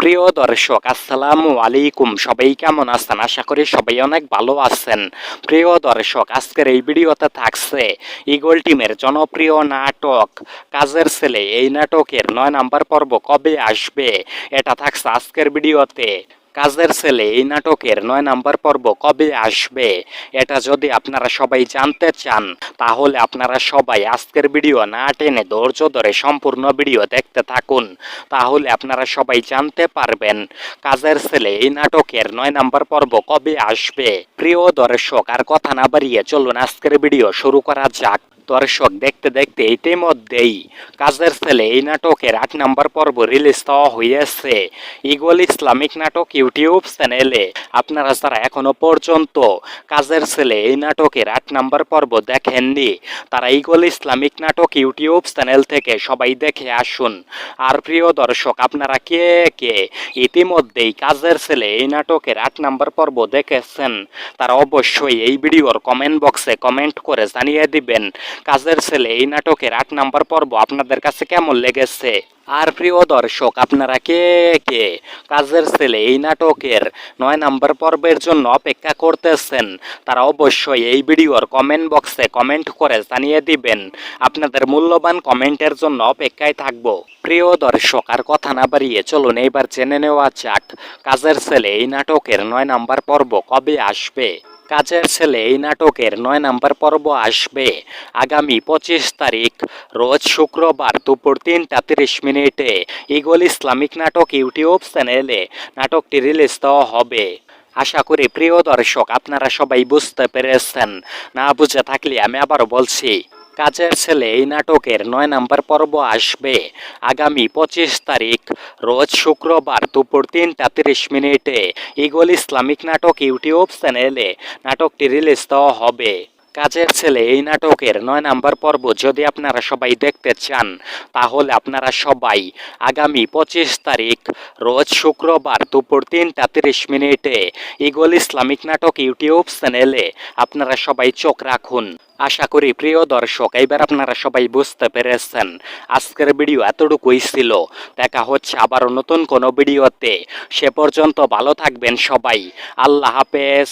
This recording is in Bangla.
প্রিয় দর্শক, আসসালামু আলাইকুম। সবাই কেমন আছেন? আশা করি সবাই অনেক ভালো আছেন। প্রিয় দর্শক, আজকের এই ভিডিওতে থাকছে ইগল টিমের জনপ্রিয় নাটক, কাজের ছেলে। এই নাটকের নয় নাম্বার পর্ব কবে আসবে? এটা থাকছে আজকের ভিডিওতে। কাজের ছেলে, এই নাটকের নয় নাম্বার পর্ব কবে আসবে? এটা যদি আপনারা সবাই জানতে চান, তাহলে আপনারা সবাই আজকের ভিডিও না টেনে ধৈর্য ধরে সম্পূর্ণ ভিডিও দেখতে থাকুন। তাহলে আপনারা সবাই জানতে পারবেন, কাজের ছেলে, এই নাটকের নয় নাম্বার পর্ব কবে আসবে? প্রিয় দর্শক, আর কথা না বাড়িয়ে চলুন আজকের ভিডিও শুরু করা যাক। দর্শক, দেখতে দেখতে ইতিমধ্যেই কাজের ছেলে, এই নাটকের আট নাম্বার পর্ব রিলিজ দেওয়া হয়েছে ইগল ইসলামিক নাটক ইউটিউব চ্যানেলে। আপনারা যারা এখনও পর্যন্ত কাজের ছেলে এই নাটকের আট নাম্বার পর্ব দেখেননি, তারা ইগল ইসলামিক নাটক ইউটিউব চ্যানেল থেকে সবাই দেখে আসুন। আর প্রিয় দর্শক, আপনারা কে কে ইতিমধ্যেই কাজের ছেলে এই নাটকের আট নাম্বার পর্ব দেখেছেন, তারা অবশ্যই এই ভিডিওর কমেন্ট বক্সে কমেন্ট করে জানিয়ে দিবেন, কাজের ছেলে এই নাটকের আট নাম্বার পর্ব আপনাদের কাছে কেমন লেগেছে? আর প্রিয় দর্শক, আপনারা কে কে? কাজের ছেলে, এই নাটকের নয় নাম্বার পর্বের জন্য অপেক্ষা করতেছেন, তারা অবশ্যই এই ভিডিওর কমেন্ট বক্সে কমেন্ট করে জানিয়ে দিবেন, আপনাদের মূল্যবান কমেন্টের জন্য অপেক্ষায় থাকব। প্রিয় দর্শক, আর কথা না বাড়িয়ে চলুন এইবার জেনে নেওয়া যাক, কাজের ছেলে, এই নাটকের নয় নাম্বার পর্ব কবে আসবে? কাজের ছেলে এই নাটকের নয় নাম্বার পর্ব আসবে আগামী পঁচিশ তারিখ। রোজ শুক্রবার দুপুর তিনটা তিরিশ মিনিটে ইগল ইসলামিক নাটক ইউটিউব চ্যানেলে নাটকটি রিলিজ দেওয়া হবে। আশা করি প্রিয় দর্শক, আপনারা সবাই বুঝতে পেরেছেন। না বুঝে থাকলে আমি আবারও বলছি কাজের ছেলে এই নাটকের নয় নাম্বার পর্ব আসবে। আগামী পঁচিশ তারিখ, রোজ শুক্রবার দুপুর তিনটা তিরিশ মিনিটে ইগল ইসলামিক নাটক ইউটিউব চ্যানেলে নাটকটি রিলিজ দেওয়া হবে। কাজের ছেলে এই নাটকের নয় নাম্বার পর্ব যদি আপনারা সবাই দেখতে চান, তাহলে আপনারা সবাই আগামী পঁচিশ তারিখ, রোজ শুক্রবার দুপুর তিনটা তিরিশ মিনিটে ইগল ইসলামিক নাটক ইউটিউব চ্যানেলে আপনারা সবাই চোখ রাখুন। আশা করি প্রিয় দর্শক, এইবার আপনারা সবাই বুঝতে পেরেছেন আজকের ভিডিও এতটুকুই ছিল। দেখা হচ্ছে আবার নতুন কোনো ভিডিওতে। সে পর্যন্ত ভালো থাকবেন সবাই। আল্লাহ হাফেজ।